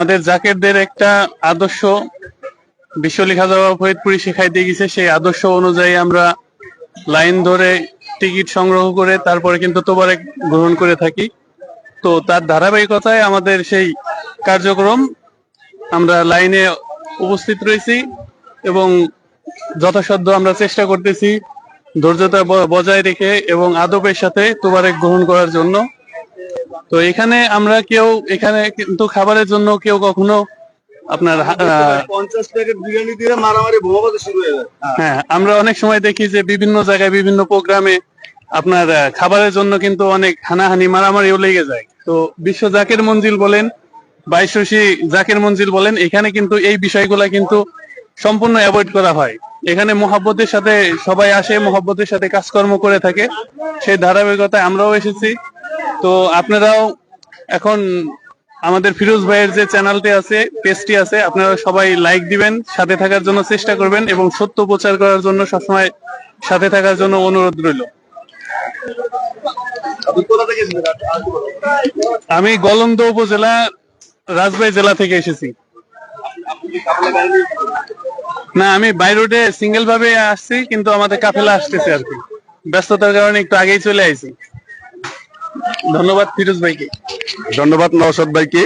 আমাদের জাকেরদের একটা আদর্শ বিশ্বলি খাজা বাবা ফরিদপুরি শেখাই দিয়ে গেছে। সেই আদর্শ অনুযায়ী আমরা লাইন ধরে টিকিট সংগ্রহ করে তারপরে কিন্তু তোবারে গ্রহণ করে থাকি। তো তার ধারাবাহিকতায় আমাদের সেই কার্যক্রম আমরা লাইনে উপস্থিত রয়েছি এবং যথাসাধ্য আমরা চেষ্টা করতেছি ধৈর্যতা বজায় রেখে এবং আদবের সাথে তোবারে গ্রহণ করার জন্য। তো এখানে আমরা কেউ এখানে কিন্তু খাবারের জন্য কেউ কখনো আপনার পঞ্চাশ প্যাকেট বিরিয়ানি দিয়ে মারামারি শুরু হয়ে যায়। হ্যাঁ। আমরা অনেক সময় দেখি যে বিভিন্ন জায়গায় বিভিন্ন প্রোগ্রামে আপনার খাবারের জন্য কিন্তু অনেক হানাহানি মারামারিও লেগে যায়। তো বিশ্ব জাকের মঞ্জিল বলেন বাইশী জাকের মঞ্জিল বলেন এখানে কিন্তু এই বিষয়গুলা কিন্তু সম্পূর্ণ অ্যাভয়েড করা হয়। এখানে মহাব্বতের সাথে সবাই আসে মহাব্বতের সাথে কাজকর্ম করে থাকে। সেই ধারাবাহিকতায় আমরাও এসেছি। তো আপনারাও এখন আমাদের ফিরোজ ভাইয়ের যে চ্যানেলটি আছে, পেজটি আছে, আপনারা সবাই লাইক দিবেন, সাথে থাকার জন্য চেষ্টা করবেন এবং সত্য প্রচার করার জন্য সবসময় সাথে থাকার জন্য অনুরোধ রইল? আমি গলন্দ উপজেলা রাজবাড়ী জেলা থেকে এসেছি। না, আমি বাই রোডে সিঙ্গেল ভাবে আসছি, কিন্তু আমাদের কাফেলা আসতেছে আর কি। ব্যস্ততার কারণে একটু আগেই চলে আইছি। ধন্যবাদ ফিরোজ ভাইকে ধন্যবাদ নওশাদ ভাইকে